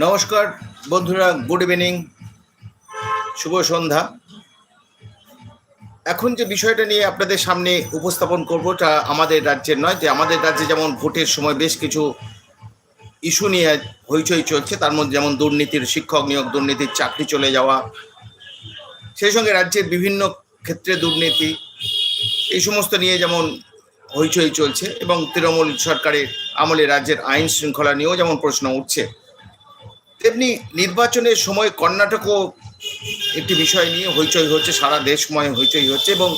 নমস্কার, বন্ধুরা, good evening, শুভ সন্ধ্যা। এখন যে বিষয়টা নিয়ে আপনাদের সামনে উপস্থাপন করব, তা আমাদের রাজ্যের নয়, যে আমাদের রাজ্যে যেমন ভোটের সময় বেশ কিছু ইস্যু নিয়ে হইচই চলছে, তার মধ্যে যেমন দুর্নীতির শিক্ষক নিয়োগ, দুর্নীতির চাকরি চলে যাওয়া, সেই সঙ্গে রাজ্যের বিভিন্ন ক্ষেত্রে দুর্নীতি, এই সমস্ত নিয়ে যেমন হইচই চলছে এবং তৃণমূল সরকারের আমলে রাজ্যের আইন শৃঙ্খলা নিয়েও যেমন প্রশ্ন উঠছে তেমনি নির্বাচনের সময় কর্ণাটকও একটি বিষয় নিয়ে হইচই হচ্ছে, সারা দেশময় হইচই হচ্ছে এবং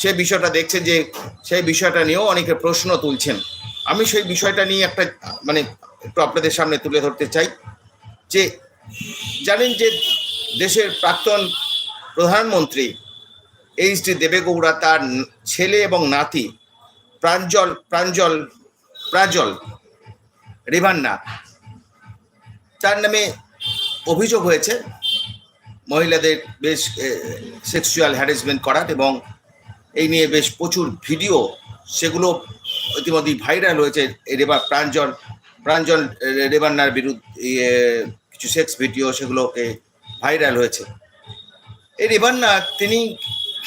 সে বিষয়টা দেখছে যে সেই বিষয়টা নিয়েও অনেকে প্রশ্ন তুলছেন। আমি সেই বিষয়টা নিয়ে একটা মানে একটু আপনাদের সামনে তুলে ধরতে চাই যে জানেন যে দেশের প্রাক্তন প্রধানমন্ত্রী এইচ ডি দেবেগৌড়া তার ছেলে এবং নাতি প্রাঞ্জল প্রাঞ্জল, প্রাজল, রিভান্না তার নামে অভিযোগ হয়েছে। মহিলাদের বেশ সেক্সুয়াল হ্যারাসমেন্ট করার এবং এই নিয়ে বেশ প্রচুর ভিডিও, সেগুলো ইতিমধ্যেই ভাইরাল হয়েছে। রেবা প্রাঞ্জল প্রাঞ্জল রেবান্নার বিরুদ্ধে কিছু সেক্স ভিডিও সেগুলোকে ভাইরাল হয়েছে। এই রেবান্না, তিনি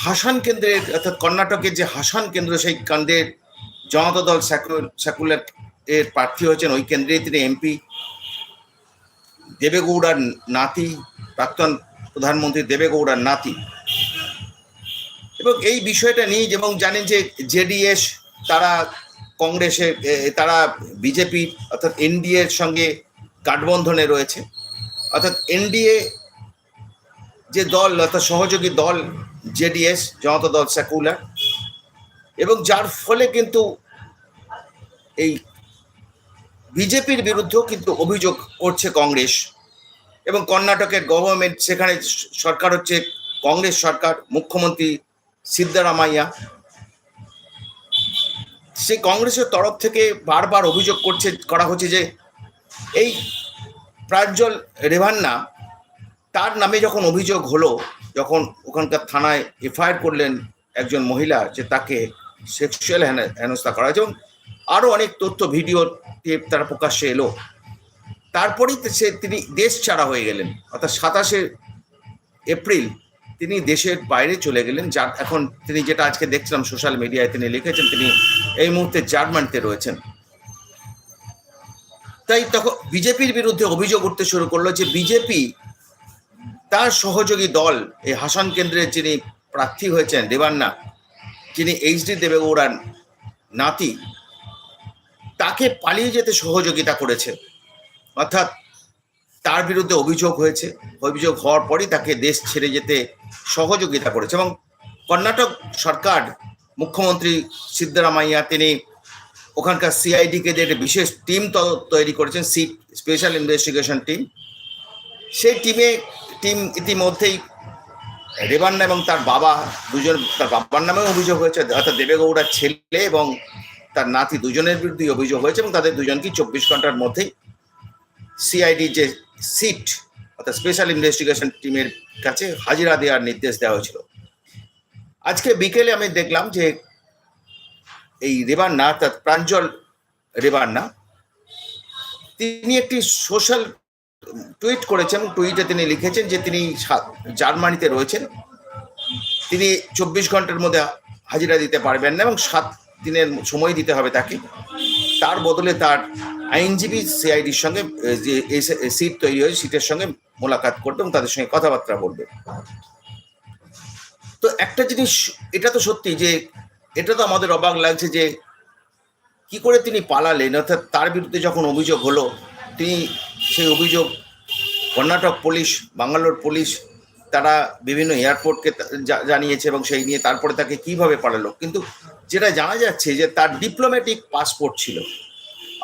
হাসান কেন্দ্রের, অর্থাৎ কর্ণাটকের যে হাসান কেন্দ্র, সেই কেন্দ্রের জনতা দল সেকুলার এর প্রার্থী হয়েছেন। ওই কেন্দ্রে তিনি এমপি দেবেগৌড়ার নাতি, প্রাক্তন প্রধানমন্ত্রী দেবেগৌড়ার নাতি। এবং এই বিষয়টা নিয়ে এবং জানেন যে জেডিএস, তারা কংগ্রেসে তারা বিজেপি অর্থাৎ এনডিএর সঙ্গে গাঠবন্ধনে রয়েছে। অর্থাৎ এনডিএ যে দল, অর্থাৎ সহযোগী দল জেডিএস, জনতা দল সেকুলার। এবং যার ফলে কিন্তু এই বিজেপির বিরুদ্ধেও কিন্তু অভিযোগ করছে কংগ্রেস এবং কর্ণাটকের গভর্নমেন্ট সেখানে সরকার হচ্ছে কংগ্রেস সরকার, মুখ্যমন্ত্রী সিদ্ধারামাইয়া। সে কংগ্রেসের তরফ থেকে বারবার অভিযোগ করছে, করা হচ্ছে যে এই প্রাঞ্জল রেভান্না, তার নামে যখন অভিযোগ হলো, যখন ওখানকার থানায় এফআইআর করলেন একজন মহিলা, যে তাকে সেক্সুয়াল হেনস্থা করা হয়েছে এবং আরও অনেক তথ্য ভিডিও টেপ তারা প্রকাশ্যে এলো। তারপরেই সে, তিনি দেশ ছাড়া হয়ে গেলেন। অর্থাৎ সাতাশে এপ্রিল তিনি দেশের বাইরে চলে গেলেন। যার, এখন তিনি যেটা আজকে দেখছিলাম সোশ্যাল মিডিয়ায় তিনি লিখেছেন, তিনি এই মুহূর্তে জার্মানিতে রয়েছেন। তাই তখন বিজেপির বিরুদ্ধে অভিযোগ উঠতে শুরু করল যে বিজেপি তার সহযোগী দল, এই হাসান কেন্দ্রের যিনি প্রার্থী হয়েছেন, দেবান্না, যিনি এইচডি দেবেগৌড়ার নাতি তাকে পালিয়ে যেতে সহযোগিতা করেছে। অর্থাৎ তার বিরুদ্ধে অভিযোগ হয়েছে। অভিযোগ হওয়ার পরই তাকে দেশ ছেড়ে যেতে সহযোগিতা করেছে এবং কর্ণাটক সরকার, মুখ্যমন্ত্রী সিদ্ধারামাইয়া, তিনি ওখানকার সিআইডিকে যে একটা বিশেষ টিম তৈরি করেছেন, সি, স্পেশাল ইনভেস্টিগেশন টিম। সেই টিমে, টিম ইতিমধ্যেই রেবান্না এবং তার বাবা দুজন, তার বাবার নামেও অভিযোগ হয়েছে, অর্থাৎ দেবেগৌড়ার ছেলে এবং তার নাতি দুজনের বিরুদ্ধে অভিযোগ হয়েছে এবং তাদের দুজনকে চব্বিশ ঘণ্টার মধ্যেই সিআইডি যে সিট অর্থাৎ স্পেশাল ইনভেস্টিগেশন টিমের কাছে হাজিরা দেওয়ার নির্দেশ দেওয়া হয়েছিল। আজকে বিকেলে আমি দেখলাম যে এই রেবান্না, অর্থাৎ প্রাঞ্জল রেবান্না, তিনি একটি সোশ্যাল টুইট করেছেন। টুইটে তিনি লিখেছেন যে তিনি জার্মানিতে রয়েছেন। তিনি চব্বিশ ঘণ্টার মধ্যে হাজিরা দিতে পারবেন না এবং সাত দিনের সময় দিতে হবে তাকে। তার বদলে তার আইনজীবী সিআইডির সঙ্গে যে সিট তৈরি হয়েছে সিটের সঙ্গে মোলাকাত করবে এবং তাদের সঙ্গে কথাবার্তা বলবে। তো একটা জিনিস, এটা তো সত্যি যে, এটা তো আমাদের অবাক লাগছে যে, কি করে তিনি পালালেন? অর্থাৎ তার বিরুদ্ধে যখন অভিযোগ হলো, তিনি সেই অভিযোগ, কর্ণাটক পুলিশ, বাঙ্গালোর পুলিশ, তারা বিভিন্ন এয়ারপোর্টকে জানিয়েছে এবং সেই নিয়ে তারপরে তাকে কীভাবে পালালো? কিন্তু যেটা জানা যাচ্ছে যে তার ডিপ্লোম্যাটিক পাসপোর্ট ছিল।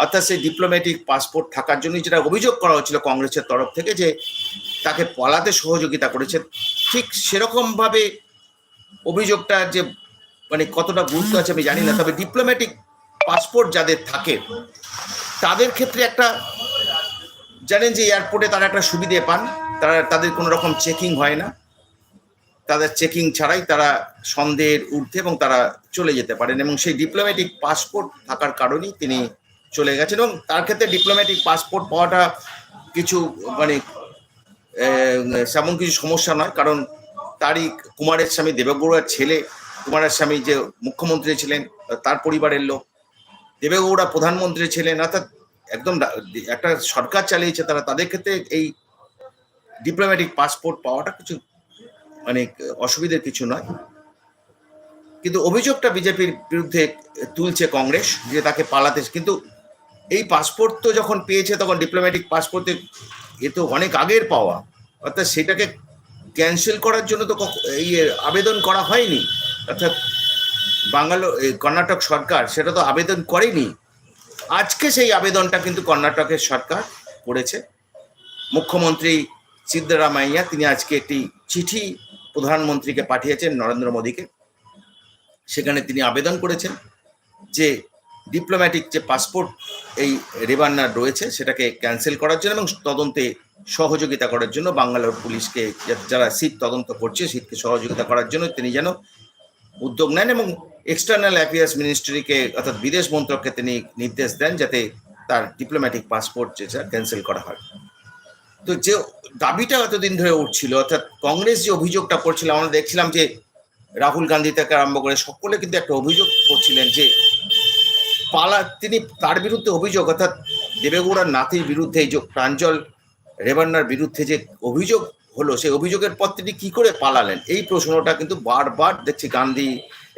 অর্থাৎ সেই ডিপ্লোম্যাটিক পাসপোর্ট থাকার জন্যই যেটা অভিযোগ করা হচ্ছিল কংগ্রেসের তরফ থেকে যে তাকে পলাতে সহযোগিতা করেছে। ঠিক সেরকমভাবে অভিযোগটা যে মানে কতটা গুরুত্ব আছে আমি জানি না, তবে ডিপ্লোম্যাটিক পাসপোর্ট যাদের থাকে, তাদের ক্ষেত্রে একটা জানেন যে এয়ারপোর্টে তারা একটা সুবিধে পান, তারা তাদের কোনো রকম চেকিং হয় না। তাদের চেকিং ছাড়াই তারা সন্দেহের ঊর্ধ্বে এবং তারা চলে যেতে পারেন এবং সেই ডিপ্লোম্যাটিক পাসপোর্ট থাকার কারণেই তিনি চলে গেছেন এবং তার ক্ষেত্রে ডিপ্লোম্যাটিক পাসপোর্ট পাওয়াটা কিছু মানে তেমন কিছু সমস্যা নয়। কারণ তারই কুমারের স্বামী দেবেগৌড়ার ছেলে, কুমারের স্বামী যে মুখ্যমন্ত্রী ছিলেন, তার পরিবারের লোক, দেবেগৌড়া প্রধানমন্ত্রী ছিলেন, অর্থাৎ একদম একটা সরকার চালিয়েছে তারা, তাদের ক্ষেত্রে এই ডিপ্লোম্যাটিক পাসপোর্ট পাওয়াটা কিছু মানে অসুবিধার কিছু নয়। কিন্তু অভিযোগটা বিজেপির বিরুদ্ধে তুলছে কংগ্রেস যে তাকে পালাতে, কিন্তু এই পাসপোর্ট তো যখন পেয়েছে তখন ডিপ্লোম্যাটিক পাসপোর্টে এ তো অনেক আগের পাওয়া। অর্থাৎ সেটাকে ক্যান্সেল করার জন্য তো এই আবেদন করা হয়নি। অর্থাৎ বাঙ্গালো কর্ণাটক সরকার সেটা তো আবেদন করেনি। আজকে সেই আবেদনটা কিন্তু কর্ণাটকের সরকার করেছে। মুখ্যমন্ত্রী সিদ্ধরামাইয়া, তিনি আজকে একটি চিঠি প্রধানমন্ত্রীকে পাঠিয়েছেন, নরেন্দ্র মোদীকে। সেখানে তিনি আবেদন করেছেন যে ডিপ্লোম্যাটিক যে পাসপোর্ট এই রেবান্নার রয়েছে, সেটাকে ক্যান্সেল করার জন্য এবং তদন্তে সহযোগিতা করার জন্য বাঙ্গালোর পুলিশকে যা- যারা শীত তদন্ত করছে শীতকে সহযোগিতা করার জন্য তিনি যেন উদ্যোগ নেন এবং এক্সটার্নাল অ্যাফেয়ার্স মিনিস্ট্রিকে অর্থাৎ বিদেশ মন্ত্রককে তিনি নির্দেশ দেন যাতে তার ডিপ্লোম্যাটিক পাসপোর্ট যেটা ক্যান্সেল করা হয়। তো যে দাবিটা এতদিন ধরে উঠছিল, অর্থাৎ কংগ্রেস যে অভিযোগটা করছিল, আমরা দেখছিলাম যে রাহুল গান্ধী থেকে আরম্ভ করে সকলে কিন্তু একটা অভিযোগ করছিলেন যে পালা, তিনি তার বিরুদ্ধে অভিযোগ, অর্থাৎ দেবেগৌড়ার নাতির বিরুদ্ধে এই যে প্রাঞ্জল রেবান্নার বিরুদ্ধে যে অভিযোগ হলো, সেই অভিযোগের পর তিনি কি করে পালালেন? এই প্রশ্নটা কিন্তু বারবার দেখছি গান্ধী,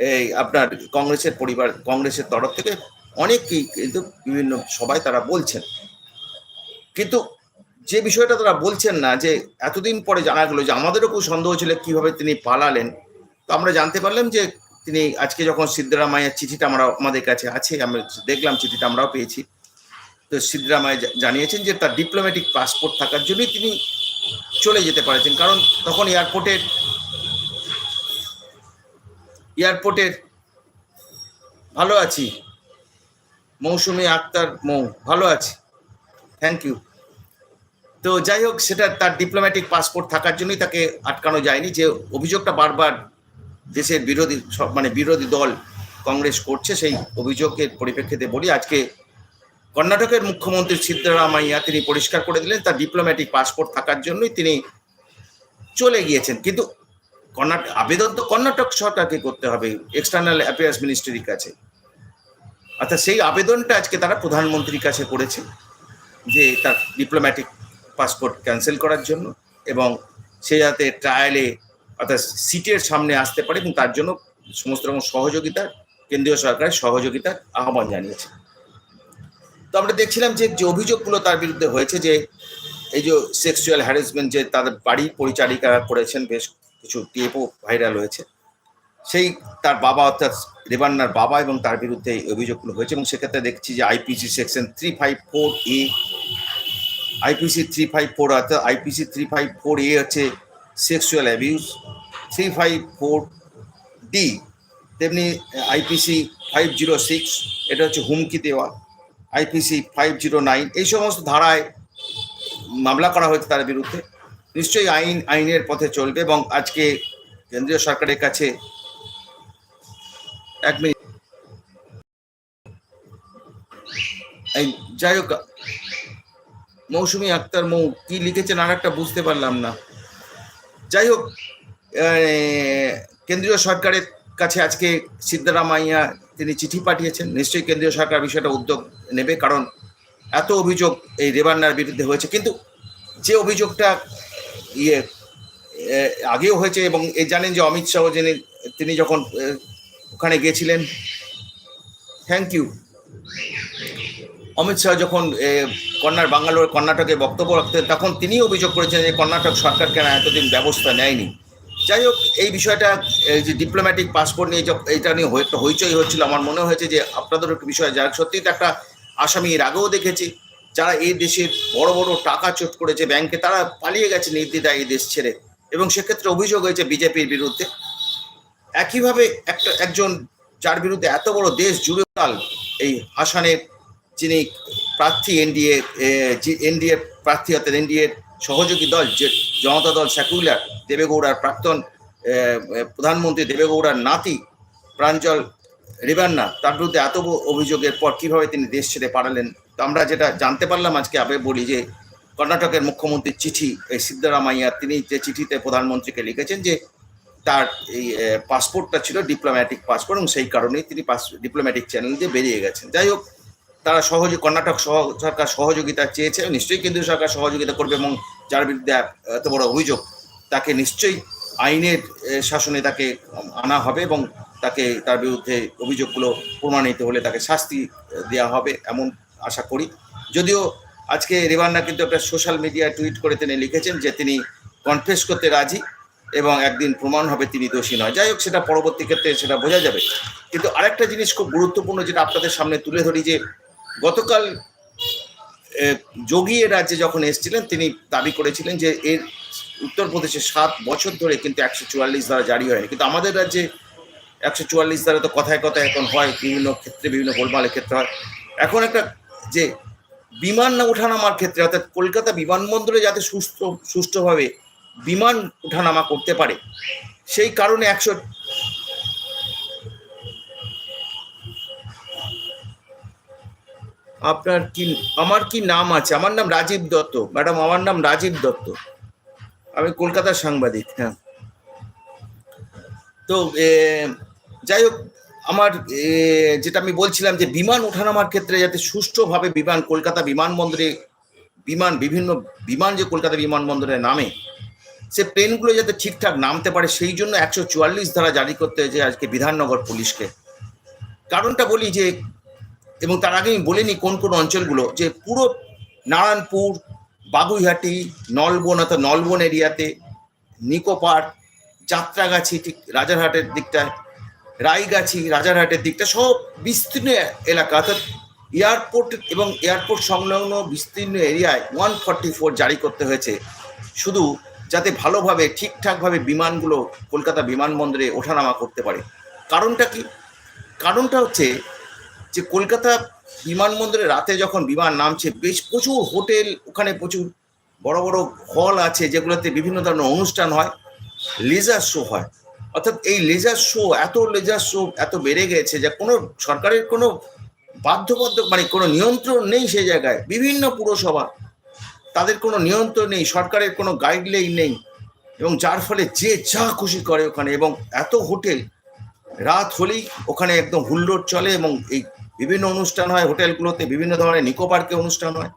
এই আপনার কংগ্রেসের পরিবার, কংগ্রেসের তরফ থেকে অনেকেই কিন্তু বিভিন্ন সবাই তারা বলছেন। কিন্তু যে বিষয়টা তারা বলছেন না, যে এতদিন পরে জানা গেলো যে আমাদেরও খুব সন্দেহ ছিল কীভাবে তিনি পালালেন, তো আমরা জানতে পারলাম যে তিনি আজকে যখন সিদ্ধরামাইয়ার চিঠিটা আমরা আমাদের কাছে আছে, আমরা দেখলাম চিঠিটা আমরাও পেয়েছি। তো সিদ্ধরামাইয়া জানিয়েছেন যে তার ডিপ্লোম্যাটিক পাসপোর্ট থাকার জন্যই তিনি চলে যেতে পারেছেন, কারণ তখন এয়ারপোর্টের এয়ারপোর্টের ভালো আছি। মৌসুমি আক্তার মৌ, ভালো আছি। থ্যাংক ইউ তো যাই হোক, সেটা তার ডিপ্লোম্যাটিক পাসপোর্ট থাকার জন্যই তাকে আটকানো যায়নি যে অভিযোগটা বারবার দেশের বিরোধী সব মানে বিরোধী দল কংগ্রেস করছে, সেই অভিযোগের পরিপ্রেক্ষিতে বলি, আজকে কর্ণাটকের মুখ্যমন্ত্রী সিদ্ধরামাইয়া তিনি পরিষ্কার করে দিলেন, তার ডিপ্লোম্যাটিক পাসপোর্ট থাকার জন্যই তিনি চলে গিয়েছেন। কিন্তু কর্ণাটক আবেদন তো কর্ণাটক সরকারকে করতে হবে এক্সটার্নাল অ্যাফেয়ার্স মিনিস্ট্রির কাছে। অর্থাৎ সেই আবেদনটা আজকে তারা প্রধানমন্ত্রীর কাছে করেছে, যে তার ডিপ্লোম্যাটিক পাসপোর্ট ক্যান্সেল করার জন্য এবং সে যাতে ট্রায়ালে অর্থাৎ সিটের সামনে আসতে পারে এবং তার জন্য সমস্ত রকম সহযোগিতা কেন্দ্রীয় সরকারের সহযোগিতার আহ্বান জানিয়েছে। তো আমরা দেখছিলাম যে যে অভিযোগগুলো তার বিরুদ্ধে হয়েছে যে, এই যে সেক্সুয়াল হ্যারাসমেন্ট যে তাদের বাড়ির পরিচারিকা করেছেন, বেশ কিছু টেপও ভাইরাল হয়েছে। সেই তার বাবা অর্থাৎ রেবান্নার বাবা এবং তার বিরুদ্ধে এই অভিযোগগুলো হয়েছে এবং সেক্ষেত্রে দেখছি যে IPC section three five four A IPC three five four অর্থাৎ IPC three five four A হচ্ছে sexual abuse three five four D তেমনি আইপিসি ফাইভ জিরো সিক্স এটা হচ্ছে হুমকি দেওয়া, আইপিসি ফাইভ জিরো নাইন এই সমস্ত ধারায় মামলা করা হয়েছে তার বিরুদ্ধে। নিশ্চয়ই আইন, আইনের পথে চলবে এবং আজকে কেন্দ্রীয় সরকারের কাছে এক মিনিট। যাই হোক মৌসুমী আক্তার মৌ, কি লিখেছেন আর একটা বুঝতে পারলাম না। যাই হোক কেন্দ্রীয় সরকারের কাছে আজকে সিদ্ধারামাইয়া তিনি চিঠি পাঠিয়েছেন। নিশ্চয়ই কেন্দ্রীয় সরকার বিষয়টা উদ্যোগ নেবে, কারণ এত অভিযোগ এই রেবান্নার বিরুদ্ধে হয়েছে। কিন্তু যে অভিযোগটা ইয়ে আগেও হয়েছে এবং এ জানেন যে অমিত শাহ যিনি, তিনি যখন ওখানে গিয়েছিলেন, থ্যাংক ইউ। অমিত শাহ যখন কন্যার বাঙ্গালোর কর্ণাটকে বক্তব্য রাখতেন, তখন তিনি অভিযোগ করেছেন যে কর্ণাটক সরকার কেন এতদিন ব্যবস্থা নেয়নি। যাই হোক, এই বিষয়টা এই যে ডিপ্লোম্যাটিক পাসপোর্ট নিয়ে এইটা নিয়ে একটা হইচই হচ্ছিল, আমার মনে হয়েছে যে আপনাদের একটা বিষয় যারা সত্যিই তো একটা আসামি এর আগেও দেখেছি, যারা এই দেশের বড় বড় টাকা চোট করেছে ব্যাংকে, তারা পালিয়ে গেছে নির্দ্বিধায় এই দেশ ছেড়ে। এবং সেক্ষেত্রে অভিযোগ হয়েছে বিজেপির বিরুদ্ধে। একইভাবে একটা, একজন, যার বিরুদ্ধে এত বড় দেশ জুড়ে এই হাসানের যিনি প্রার্থী এনডিএ এনডিএ প্রার্থী অর্থাৎ এনডিএর সহযোগী দল, যে জনতা দল সেকুলার, দেবেগৌড়ার প্রাক্তন প্রধানমন্ত্রী দেবেগৌড়ার নাতি প্রাঞ্জল রিবান্না, তার বিরুদ্ধে এত অভিযোগের পর কীভাবে তিনি দেশ ছেড়ে পাঠালেন তো আমরা যেটা জানতে পারলাম আজকে আবে বলি যে কর্ণাটকের মুখ্যমন্ত্রীর চিঠি, এই সিদ্ধরামাইয়া, তিনি যে চিঠিতে প্রধানমন্ত্রীকে লিখেছেন যে তার এই পাসপোর্টটা ছিল ডিপ্লোম্যাটিক পাসপোর্ট এবং সেই কারণেই তিনি পাস ডিপ্লোম্যাটিক চ্যানেল দিয়ে বেরিয়ে গেছেন। যাই হোক তারা সহজে কর্ণাটক সরকার সহযোগিতা চেয়েছে, নিশ্চয়ই কেন্দ্রীয় সরকার সহযোগিতা করবে এবং যার বিরুদ্ধে এত বড় অভিযোগ, তাকে নিশ্চয়ই আইনের শাসনে তাকে আনা হবে এবং তাকে তার বিরুদ্ধে অভিযোগগুলো প্রমাণিত হলে তাকে শাস্তি দেওয়া হবে এমন আশা করি। যদিও আজকে রেবান্না কিন্তু একটা সোশ্যাল মিডিয়ায় টুইট করে তিনি লিখেছেন যে তিনি কনফেস করতে রাজি এবং একদিন প্রমাণ হবে তিনি দোষী নয়। যাই হোক, সেটা পরবর্তী ক্ষেত্রে সেটা বোঝা যাবে। কিন্তু আরেকটা জিনিস খুব গুরুত্বপূর্ণ যেটা আপনাদের সামনে তুলে ধরি যে গতকাল যোগী এর রাজ্যে যখন এসেছিলেন, তিনি দাবি করেছিলেন যে এর উত্তরপ্রদেশে সাত বছর ধরে কিন্তু একশো চুয়াল্লিশ দ্বারা জারি হয়নি। কিন্তু আমাদের রাজ্যে একশো চুয়াল্লিশ ধারা তো কথায় কথায় এখন হয়, বিভিন্ন ক্ষেত্রে বিভিন্ন গোলমালের ক্ষেত্রে হয়। এখন একটা যে বিমান না ওঠানামার ক্ষেত্রে, অর্থাৎ কলকাতা বিমানবন্দরে যাতে সুস্থ, সুষ্ঠুভাবে বিমান ওঠানামা করতে পারে, সেই কারণে একশো আপনার কি, আমার কি নাম আছে? আমার নাম রাজীব দত্ত। ম্যাডাম, আমার নাম রাজীব দত্ত। আমি কলকাতার সাংবাদিক হ্যাঁ। তো যাই হোক, আমার যেটা আমি বলছিলাম যে বিমান ওঠানামার ক্ষেত্রে যাতে সুষ্ঠুভাবে বিমান, কলকাতা বিমানবন্দরে বিমান, বিভিন্ন বিমান যে কলকাতা বিমানবন্দরে নামে, সে প্লেনগুলো যাতে ঠিকঠাক নামতে পারে, সেই জন্য একশো চুয়াল্লিশ ধারা জারি করতে হয়েছে আজকে বিধাননগর পুলিশকে। কারণটা বলি যে এবং তার আগে আমি বলিনি কোন কোন অঞ্চলগুলো, যে পুরো নারায়ণপুর বাগুইহাটি নলবন, অর্থাৎ নলবন এরিয়াতে, নিকো পার্ক, যাত্রাগাছি ঠিক রাজারহাটের দিকটায় রায়গাছি রাজারহাটের দিকটা, সব বিস্তীর্ণ এলাকা, অর্থাৎ এয়ারপোর্ট এবং এয়ারপোর্ট সংলগ্ন বিস্তীর্ণ এরিয়ায় ওয়ান ফর্টি ফোর জারি করতে হয়েছে। শুধু যাতে ভালোভাবে, ঠিকঠাকভাবে বিমানগুলো কলকাতা বিমানবন্দরে ওঠানামা করতে পারে। কারণটা কি? কারণটা হচ্ছে যে কলকাতা বিমানবন্দরে রাতে যখন বিমান নামছে, বেশ প্রচুর হোটেল, ওখানে প্রচুর বড় বড় হল আছে, যেগুলোতে বিভিন্ন ধরনের অনুষ্ঠান হয়, লেজার শো হয়। অর্থাৎ এই লেজার শো, এত লেজার শো এত বেড়ে গেছে যে কোনো সরকারের কোনো বাধ্যবাধক মানে কোনো নিয়ন্ত্রণ নেই সেই জায়গায়। বিভিন্ন পুরসভা, তাদের কোনো নিয়ন্ত্রণ নেই, সরকারের কোনো গাইডলাইন নেই। এবং যার ফলে যে যা খুশি করে ওখানে, এবং এত হোটেল, রাত হলেই ওখানে একদম হুল্লোড় চলে, এবং এই বিভিন্ন অনুষ্ঠান হয়, হোটেলগুলোতে বিভিন্ন ধরনের নিকো পার্কে অনুষ্ঠান হয়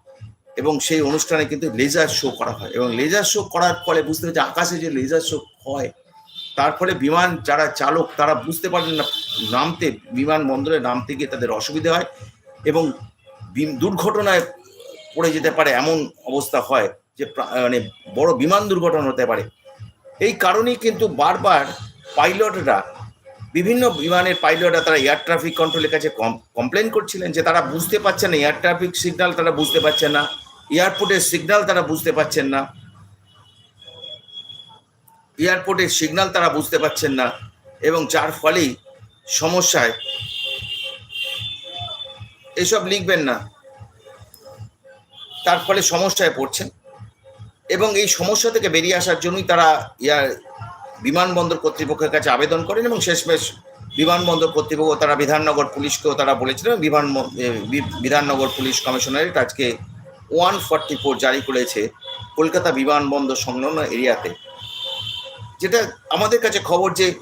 এবং সেই অনুষ্ঠানে কিন্তু লেজার শো করা হয় এবং লেজার শো করার ফলে বুঝতে পারছি আকাশে যে লেজার শো হয়, তার ফলে বিমান যারা চালক তারা বুঝতে পারেন না, নামতে, বিমান বন্দরে নামতে গিয়ে তাদের অসুবিধা হয় এবং দুর্ঘটনায় পড়ে যেতে পারে এমন অবস্থা হয় যে মানে বড় বিমান দুর্ঘটনা হতে পারে। এই কারণেই কিন্তু বারবার পাইলটরা বিভিন্ন বিমানের পাইলটরা তারা এয়ার ট্রাফিক কন্ট্রোলের কাছে কমপ্লেন করছিলেন যে তারা বুঝতে পারছেন না এয়ার ট্রাফিক সিগন্যাল তারা বুঝতে পারছেন না এয়ারপোর্টের সিগন্যাল তারা বুঝতে পারছেন না এয়ারপোর্টের সিগন্যাল তারা বুঝতে পারছেন না এবং যার ফলেই সমস্যায় এসব লিখবেন না, তার ফলে সমস্যায় পড়ছেন এবং এই সমস্যা থেকে বেরিয়ে আসার জন্যই তারা বিমানবন্দর কর্তৃপক্ষের কাছে আবেদন করেন এবং শেষমেশ বিমানবন্দর কর্তৃপক্ষ, তারা বিধাননগর পুলিশকেও তারা বলেছিলেন বিমান বিধাননগর পুলিশ কমিশনারেট আজকে ওয়ান ফর্টি ফোর জারি করেছে কলকাতা বিমানবন্দর সংলগ্ন এরিয়াতে। যেটা আমাদের কাছে খবর যে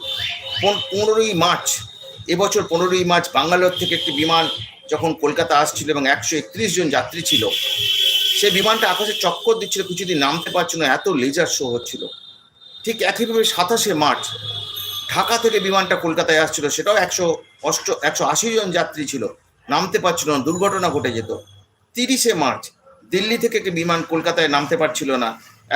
পন- পনেরোই মার্চ, এবছর পনেরোই মার্চ বাঙ্গালোর থেকে একটি বিমান যখন কলকাতা আসছিল এবং একশো একত্রিশ জন যাত্রী ছিল সেই বিমানটা আকাশে চক্কর দিচ্ছিল, কিছুদিন নামতে পারছিল না, এত লেজার শো হচ্ছিল। ঠিক একইভাবে সাতাশে মার্চ ঢাকা থেকে বিমানটা কলকাতায় আসছিল, সেটাও একশো অষ্ট, একশো আশি জন যাত্রী ছিল, নামতে পারছিল না, দুর্ঘটনা ঘটে যেত। তিরিশে মার্চ দিল্লি থেকে একটি বিমান কলকাতায় নামতে পারছিল না,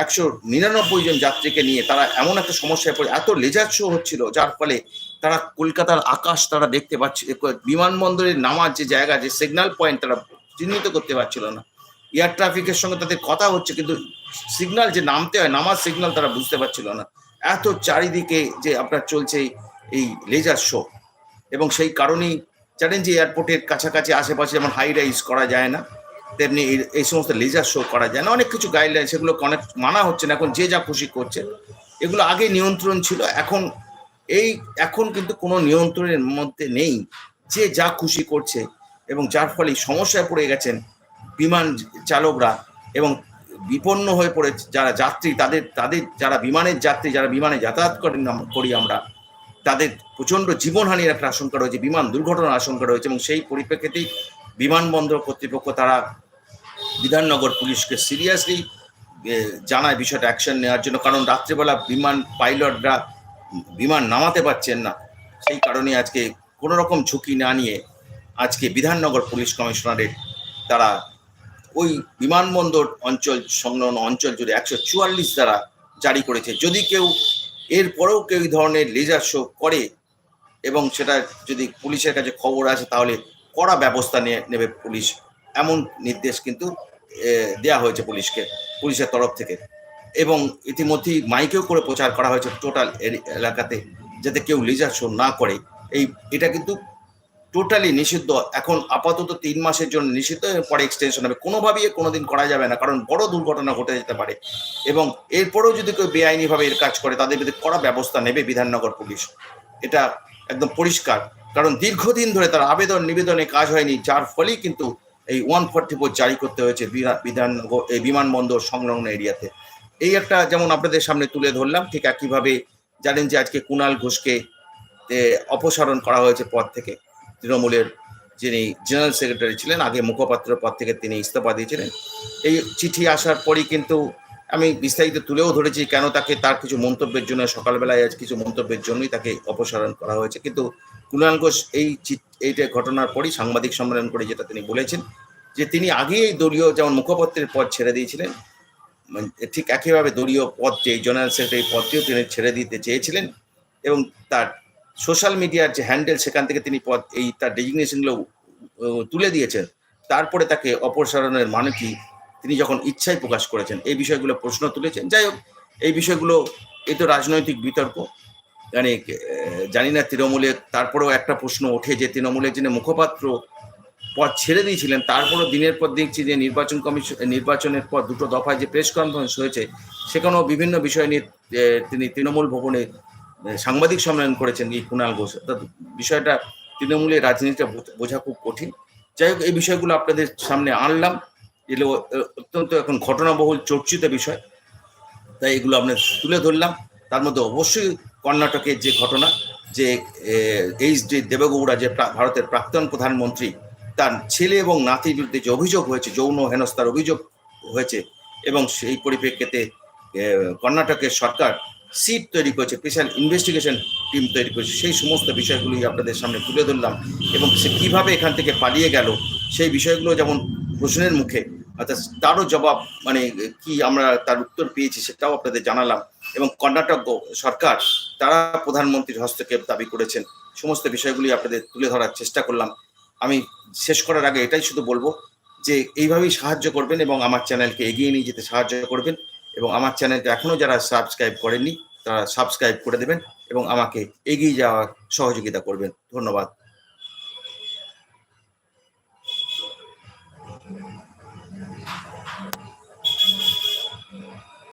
একশো নিরানব্বই জন যাত্রীকে নিয়ে তারা এমন একটা সমস্যায় পড়ে, এত লেজার শো হচ্ছিল, যার ফলে তারা কলকাতার আকাশ তারা দেখতে পাচ্ছে বিমানবন্দরের নামার যে জায়গা, যে সিগন্যাল পয়েন্ট তারা চিহ্নিত করতে পারছিল না। এয়ার ট্রাফিকের সঙ্গে তাদের কথা হচ্ছে, কিন্তু সিগন্যাল যে নামতে হয়, নামার সিগন্যাল তারা বুঝতে পারছিল না। এত চারিদিকে যে আপনার চলছে এই লেজার শো এবং সেই কারণেই জানেন যে এয়ারপোর্টের কাছাকাছি আশেপাশে যেমন হাই রাইজ করা যায় না, তেমনি এই সমস্ত লেজার শো করা যায় না। অনেক কিছু গাইডলাইন সেগুলো অনেক মানা হচ্ছে না, এখন যে যা খুশি করছে। এগুলো আগে নিয়ন্ত্রণ ছিল, এখন এই, এখন কিন্তু কোনো নিয়ন্ত্রণের মধ্যে নেই। যে যা খুশি করছে, এবং যার ফলে সমস্যায় পড়ে গেছেন বিমান চালকরা এবং বিপন্ন হয়ে পড়ে যারা যাত্রী, তাদের তাদের যারা বিমানের যাত্রী, যারা বিমানে যাতায়াত করেন করি আমরা, তাদের প্রচণ্ড জীবনহানির একটা আশঙ্কা রয়েছে, বিমান দুর্ঘটনার আশঙ্কা রয়েছে এবং সেই পরিপ্রেক্ষিতেই বিমানবন্দর কর্তৃপক্ষ তারা বিধাননগর পুলিশকে সিরিয়াসলি জানায় বিষয়টা, অ্যাকশন নেওয়ার জন্য। কারণ রাত্রেবেলা বিমান পাইলটরা বিমান নামাতে পারছেন না। সেই কারণে আজকে কোনো রকম ঝুঁকি না নিয়ে আজকে বিধাননগর পুলিশ কমিশনারেট তারা ওই বিমানবন্দর অঞ্চল সংলগ্ন অঞ্চল জুড়ে একশো চুয়াল্লিশ দ্বারা জারি করেছে। যদি কেউ এরপরেও কেউ এই ধরনের লেজার শো করে এবং সেটা যদি পুলিশের কাছে খবর আসে, তাহলে কড়া ব্যবস্থা নিয়ে নেবে পুলিশ। এমন নির্দেশ কিন্তু দেওয়া হয়েছে পুলিশকে, পুলিশের তরফ থেকে। এবং ইতিমধ্যেই মাইকেও করে প্রচার করা হয়েছে টোটাল এলাকাতে, যাতে কেউ লেজার শো না করে। এই, এটা কিন্তু টোটালি নিষিদ্ধ। এখন আপাতত তিন মাসের জন্য নিষিদ্ধ পরে এক্সটেনশন হবে। কোনোভাবেই কোনোদিন করা যাবে না, কারণ বড় দুর্ঘটনা ঘটে যেতে পারে। এবং এরপরেও যদি কেউ বেআইনিভাবে এর কাজ করে, তাদের বিরুদ্ধে কড়া ব্যবস্থা নেবে বিধাননগর পুলিশ। এটা একদম পরিষ্কার। কারণ দীর্ঘদিন ধরে তার আবেদন নিবেদনে কাজ হয়নি, যার ফলেই কিন্তু এই ওয়ান ফোর্টি ফোর জারি করতে হয়েছে বিধাননগর এই বিমানবন্দর সংলগ্ন এরিয়াতে। এই একটা যেমন আপনাদের সামনে তুলে ধরলাম, ঠিক একইভাবে জানেন যে আজকে কুণাল ঘোষকে অপসারণ করা হয়েছে পদ থেকে। তৃণমূলের যিনি জেনারেল সেক্রেটারি ছিলেন, আগে মুখপাত্র পদ থেকে তিনি ইস্তফা দিয়েছিলেন। এই চিঠি আসার পরই কিন্তু আমি বিস্তারিত তুলেও ধরেছি কেন তাকে তার কিছু মন্তব্যের জন্য সকালবেলায় আজ কিছু মন্তব্যের জন্যই তাকে অপসারণ করা হয়েছে। কিন্তু কুণাল ঘোষ এই এইটা ঘটনার পরই সাংবাদিক সম্মেলন করে যেটা তিনি বলেছেন, যে তিনি আগেই দলীয় যেমন মুখপাত্রের পদ ছেড়ে দিয়েছিলেন মানে ঠিক একইভাবে দলীয় পদ যে জেনারেল সেক্রেটারি পদটিও তিনি ছেড়ে দিতে চেয়েছিলেন এবং তার সোশ্যাল মিডিয়ার যে হ্যান্ডেল সেখান থেকে তিনি পদ এই তার ডেজিগনেশনগুলো তুলে দিয়েছেন। তারপরে তাকে অপসারণের মানে কি? তিনি যখন ইচ্ছাই প্রকাশ করেছেন, এই বিষয়গুলো প্রশ্ন তুলেছেন। যাই হোক, এই বিষয়গুলো এই তো রাজনৈতিক বিতর্ক। মানে জানি না তৃণমূলে, তারপরেও একটা প্রশ্ন ওঠে যে তৃণমূলের যিনি মুখপাত্র পদ ছেড়ে দিয়েছিলেন, তারপরও দিনের পর দেখছি যে নির্বাচন কমিশন, নির্বাচনের পর দুটো দফায় যে প্রেস কনফারেন্স হয়েছে, সেখানেও বিভিন্ন বিষয় নিয়ে তিনি তৃণমূল ভবনে সাংবাদিক সম্মেলন করেছেন এই কুণাল ঘোষ। অর্থাৎ বিষয়টা তৃণমূলের রাজনীতিটা বোঝা- বোঝা খুব কঠিন। যাই হোক, এই বিষয়গুলো আপনাদের সামনে আনলাম। এগুলো অত্যন্ত এখন ঘটনাবহুল, চর্চিত বিষয়। তাই এগুলো আপনার তুলে ধরলাম। তার মধ্যে অবশ্যই কর্ণাটকের যে ঘটনা, যে এইচ ডি দেবগৌড়া, যে ভারতের প্রাক্তন প্রধানমন্ত্রী, তার ছেলে এবং নাতির বিরুদ্ধে যে অভিযোগ হয়েছে, যৌন হেনস্থার অভিযোগ হয়েছে এবং সেই পরিপ্রেক্ষিতে কর্ণাটকের সরকার সিট তৈরি করেছে স্পেশাল ইনভেস্টিগেশন টিম তৈরি করেছে, সেই সমস্ত বিষয়গুলি আপনাদের সামনে তুলে ধরলাম এবং সে কীভাবে এখান থেকে পালিয়ে গেল, সেই বিষয়গুলো যেমন প্রশ্নের মুখে, অর্থাৎ তারও জবাব মানে কি আমরা তার উত্তর পেয়েছি সেটাও আপনাদের জানালাম এবং কর্ণাটক সরকার, তারা প্রধানমন্ত্রীর হস্তক্ষেপ দাবি করেছেন, সমস্ত বিষয়গুলি আপনাদের তুলে ধরার চেষ্টা করলাম। আমি শেষ করার আগে এটাই শুধু বলব যে, এইভাবেই সাহায্য করবেন এবং আমার চ্যানেলকে এগিয়ে নিয়ে যেতে সাহায্য করবেন। এবং আমার চ্যানেলকে এখনও যারা সাবস্ক্রাইব করেননি, তারা সাবস্ক্রাইব করে দেবেন এবং আমাকে এগিয়ে যাওয়ার সহযোগিতা করবেন। ধন্যবাদ।